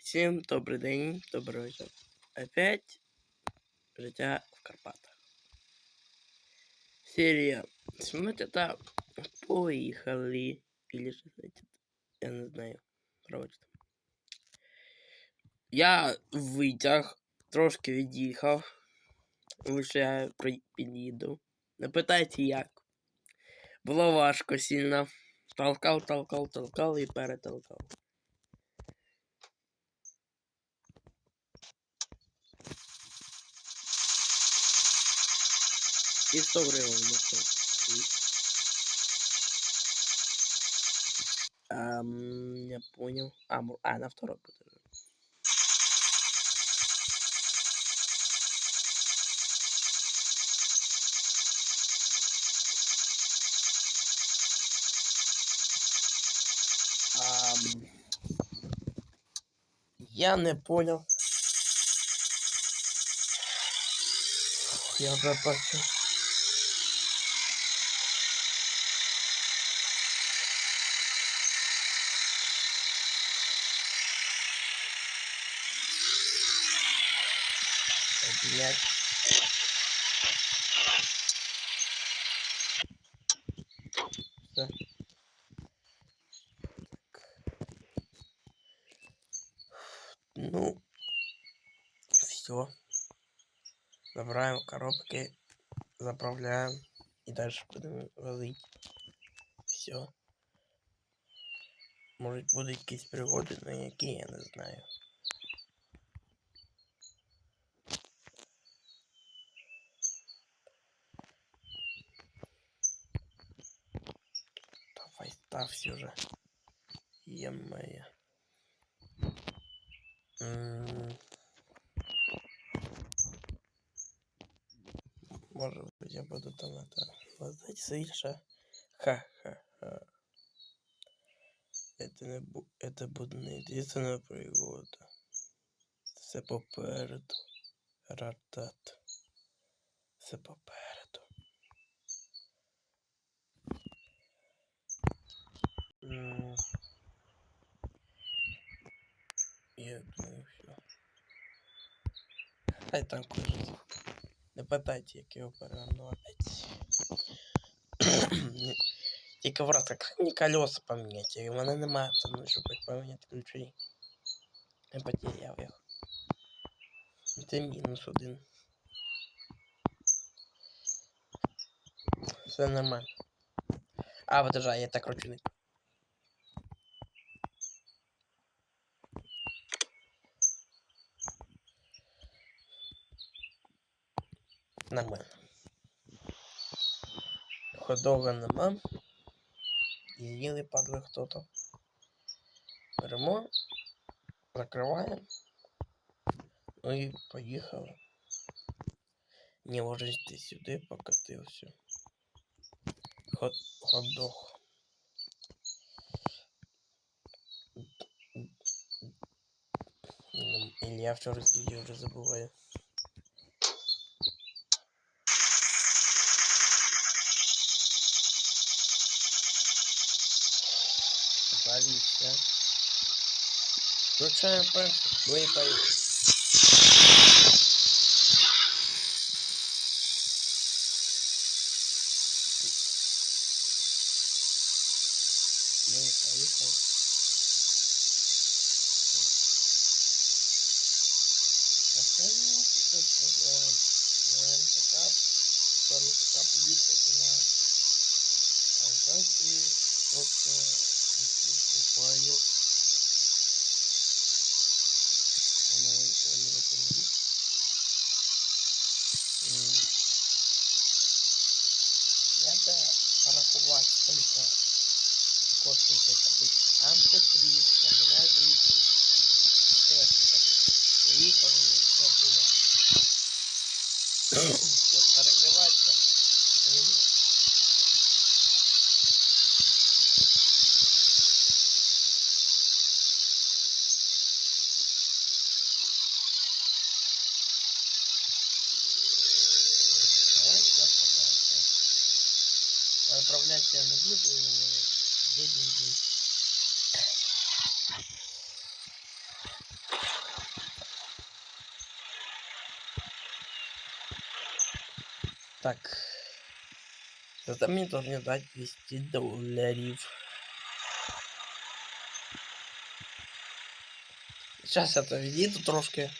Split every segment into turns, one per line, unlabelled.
Всім добрий день, добрий вечір. Опять життя в Карпатах. Серія Смотрите, это поїхали. Или що знаєте, я не знаю. Короче. Я витяг, трошки від'їхав. Лише я під'їду. Не питайте як. Було важко сильно. Толкав, толкав, толкав і перетолкав. І 100 гривень знайшов. Ам, не понял. А, а, на второй. Ам, я не понял. Я вже Блядь. Всё. Ну, все. Забираем коробки, заправляем и дальше будем возить. Все. Может будуть якісь пригоди, но які я не знаю. Давай ставься уже. Е-мое. Может быть, я буду там это воздать свиша. Ха-ха-ха. Это не бу... это буде не единственная пригода. Все попереду. Ратат. Все попереду. Я думаю, все. Хай там кожен. Не питайте, як його перевернути. Тільки в раз, як мені колеса поміняти. У мене немає там, ну, щоб їх поміняти ключі. Я потеряв їх. Це мінус один. Все нормально. А, подожди, я так ручник. Нормально. Ходога нема. Їли падли хто-то. Беремо, закриваємо. Ну і поїхали. Не може йти сюди, покатився. Хот, хот-дог. М, Или я вчора з'їв, вже забуваю. Включаємо першу. Ну і поїхали. Я бы порахувати, сколько коштує це купити. МТ-3, Скандинавії 3. Все, так Приїхали, і все було. Так. Зато мне должны дать 200 долларів. Сейчас я то відійду трошки.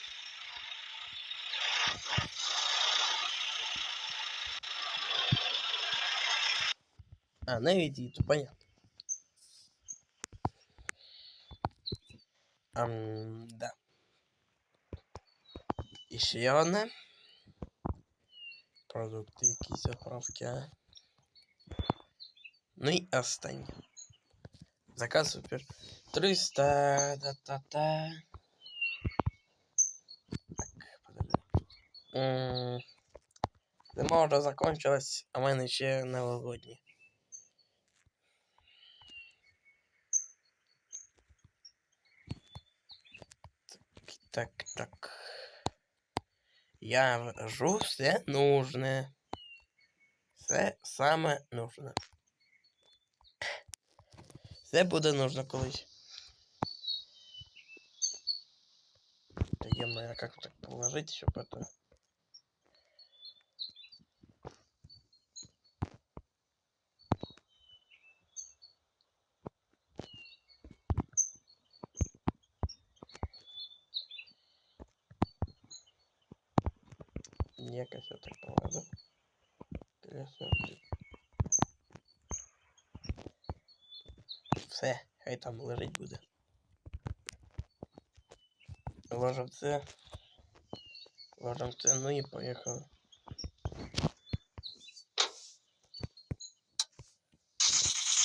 А, не відійду, понятно. Ам, да. І ще одне. Продукти якісь заправки. Ну і останнє. Заказ супер. 300. Та-та-та. Так, подожди. М, Зима вже закончилась, а в мене ще новогодні. Так, так. Я ввожу все нужне. Все саме нужне. Все буде нужно колись. Да е как так положить еще потом? Я так положу. Все, хай там лежить буде. Ложив це. Ложив це, ну і поїхали.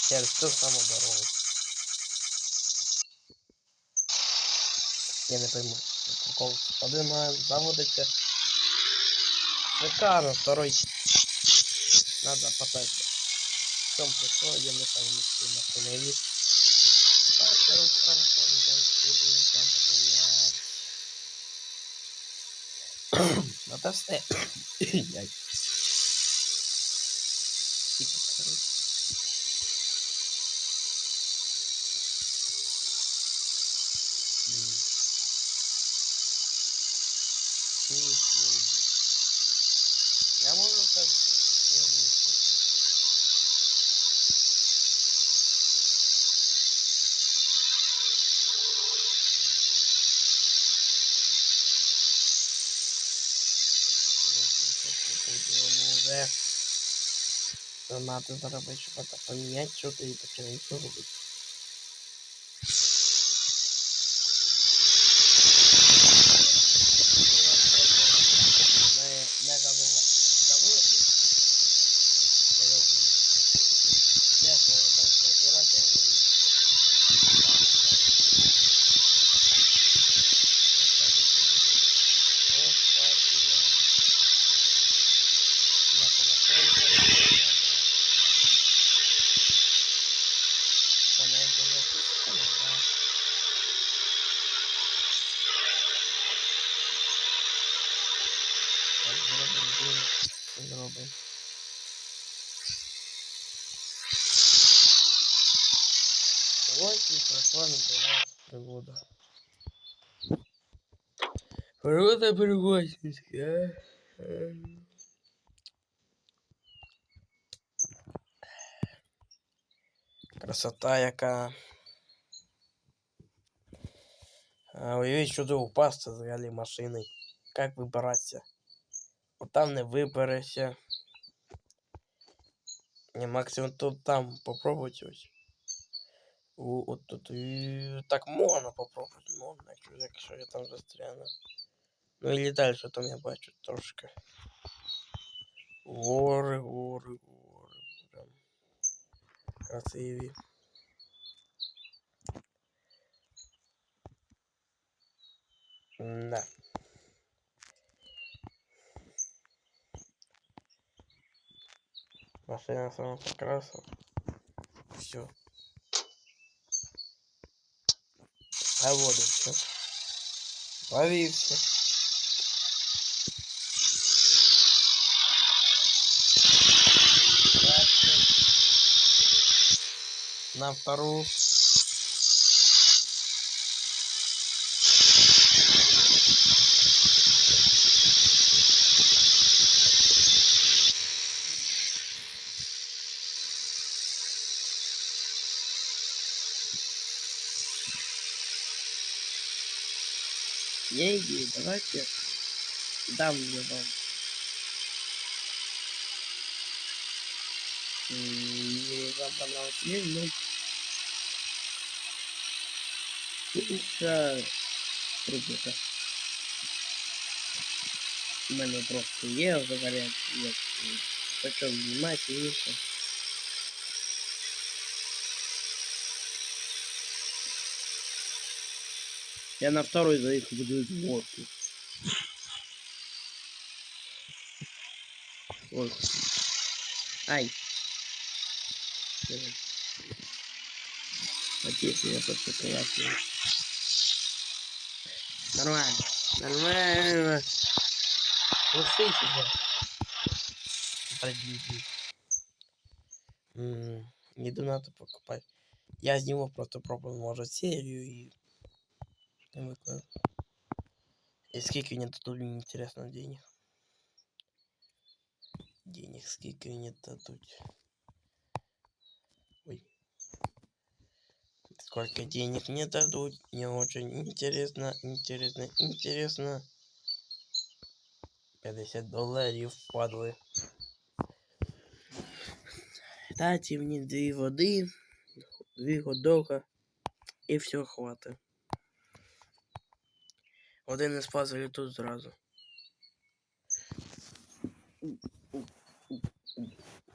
Через ту саму дорогу. Я не пойму. Прикол. Один заводиться. Шикарно, второй. Надо потать. В чем прикол, я не я буду там поменять. Надо все. Яй. Типа, короче. М. Ничего. Я можу надо заробити, щоб що ти і починай що робити. Пригода пригодницька. Красота яка. А, Уявіть, що ти упасти взагалі машиною. Як вибиратися? От там не виберешся. Не, максимум тут там попробуйте от тут і... так можна попробувати, можна, якщо, якщо я там застряну. Ну і далі там я бачу трошки. Гори, гори, гори. Прям красиві. Да. Машина сама покрасила. Все. А вот и все. Ловился. На вторую. деньги, давайте дам я вам. М, Не вам понравилось, не, ну... Інша рубрика. У мене просто є вже варіант, як почав знімати і все. Я на второй за их буду сборку. Вот. Ай. Вот я просто классный. Нормально. Нормально. Уже. Традиции. М, Не надо покупать. Я сниму просто пробую, может, серию и Привыкла. И сколько мне дадут, мне интересно, денег. Денег сколько мне дадут. Ой. Сколько денег мне дадут, мне очень интересно, интересно, интересно. 50 долларов, падлы. Дайте мне две воды, две ходока, и все хватит. Один із пазлів тут зразу.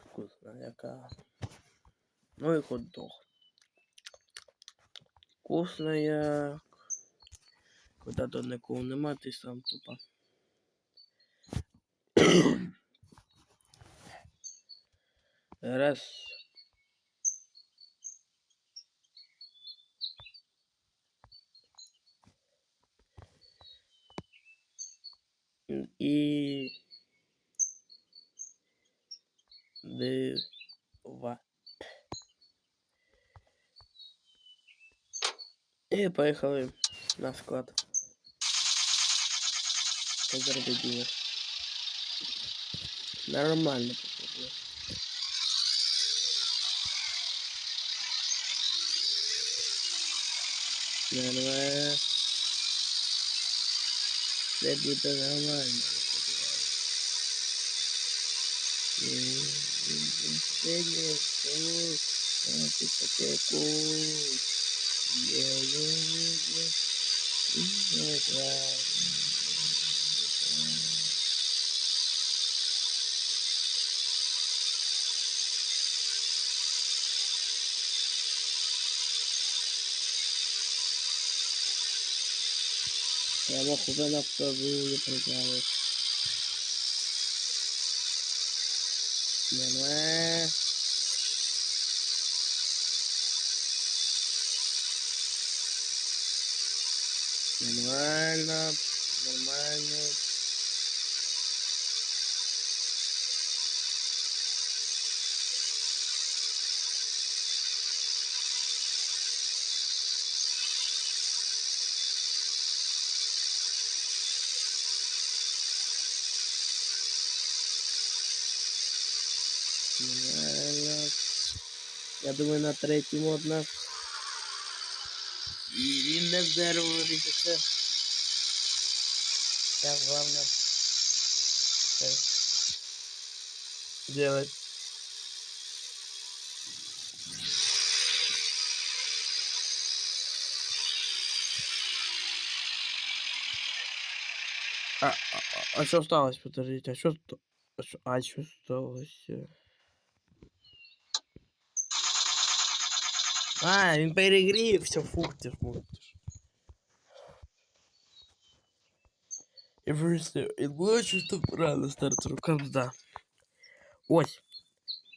Вкусна яка. Ну і хот-дог. Вкусно як. Куда тут нікого нема, ти сам тупа. Раз. І два. І поїхали на склад. Подробити. Нормально попробую. Нормально. Все буде нормально. Кул, а ты такой кул. Я мог уже на вторую прыгал. Нормально. Нормально. Нормально. Нормально. Я думаю, на третій модно. І він не в дерево різаться. Так, главное. Так. Делать. А, а, а, а что осталось? Подождите, а что... А что, а что осталось? А, він перегрівся, фух ти ж, фух ти ж. І просто, і було чисто рано старту кабзда. Ось.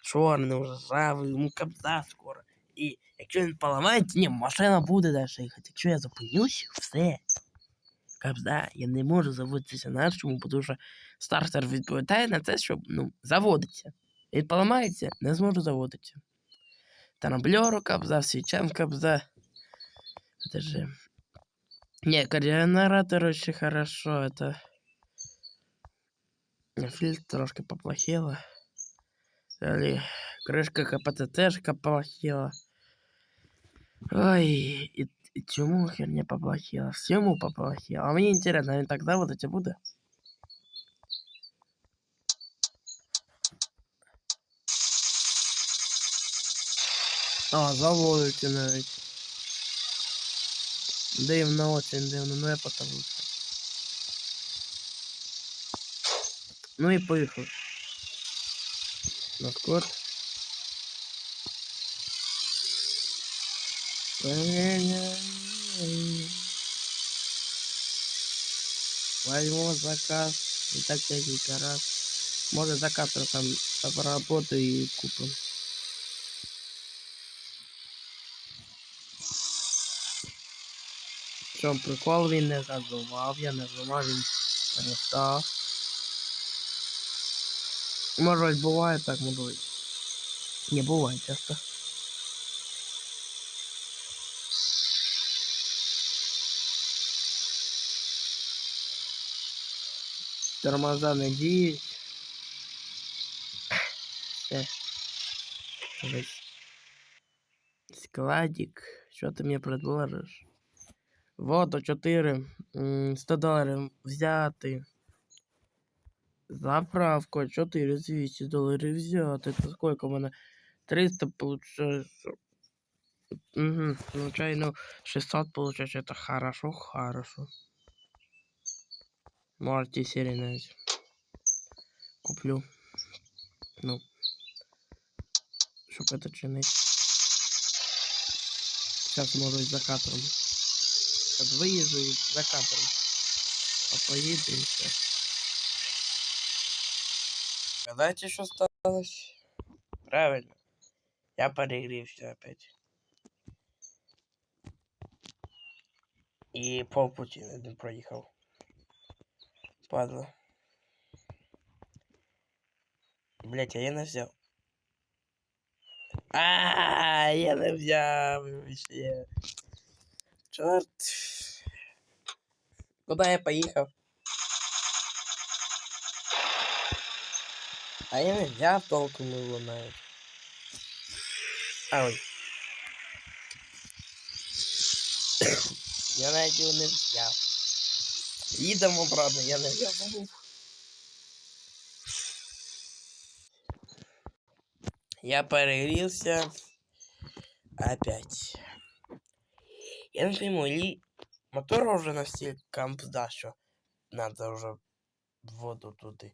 Чорний вже ржавий, йому кабзда скоро. І якщо він поламається, ні, машина буде далі їхати. Якщо я зупинюсь, все. Кабзда, я не можу заводитися на чому, тому що стартер відповідає на це, щоб ну, заводиться. Він поламається, не зможу заводитися. Трамблеру кобза, свечам кобза. Это же... Не, координатор очень хорошо, это... Фильтр трошки поплохело. Далее, крышка КПТ тоже поплохела. Ой, и, чому херня поплохела? Всему поплохела. А мені інтересно, він так заводиться буде? А, заводиться навіть. Дивно, очень дивно, ну я потому. Ну і поїхав. На скот. Возьму заказ. И так несколько раз. Может завтра там поработаю и купим. чому прикол він не задував, я не зламав, він перестав. Може ось буває так, може. Не буває часто. Тормоза не діють. Все. Весь. Складик. Що ти мені предложиш? Вот, 4. 100 доларів взяти. Заправку 4 200 доларів взяти. Це сколько в мене? 300 получается. Угу. Случайно 600 получается. Это хорошо, хорошо. Можете серии навіть. Куплю. Ну. Щоб это чинить. Сейчас может за кадром. От виїжджу і за кадром. А поїду і все. Гадайте, що сталося? Правильно. Я перегрівся опять. І полпуті не проїхав. Падла. Блять, а я не взяв. А, я не взяв вообще. Чорт. Куда я поїхав? А я не взяв толком його навіть. А, ой. я навіть його не взяв. Їдемо, правда, я не взяв. Я перегрелся опять. Я не пойму, или мотор уже настільки да, що надо уже воду туди.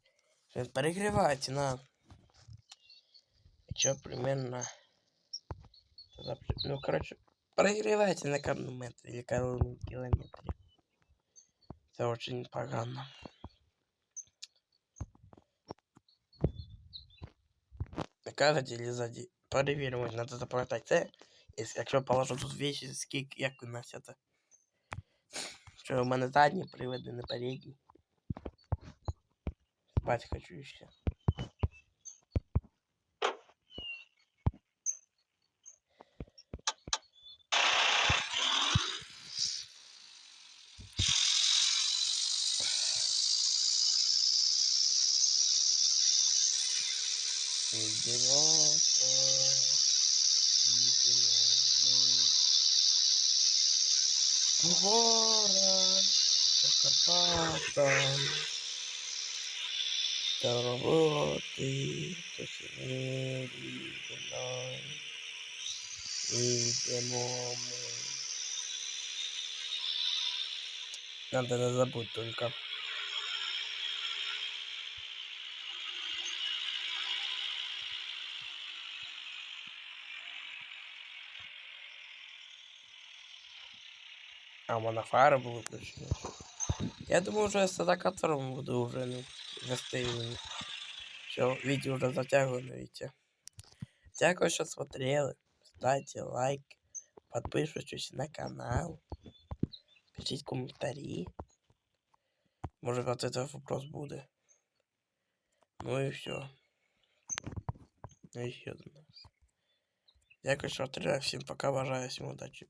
Він перегрівається на. Що примерно. Ну, короче, перегрівається на километр или километре. Это очень погано. Наказать или сзади. Перевірювати, надо запам'ятати це. Якщо положу тут вещи, скільки, як у нас це. Що у мене задні приводи, не передні. Спать хочу еще. По Карпатам. До роботи, сімей, до нас. Йдемо ми. Надо не забудь только. А мене фари були. Я думаю, вже з атакатором буду вже ну, вести. Що відео вже затягує, видите. Дякую, що смотрели. Ставьте лайк, подписывайтесь на канал, пишите комментарии. Может от этого вопрос будет. Ну и все. Ну и все до нас. Дякую, що смотрели. Всем пока, бажаю, всем удачи.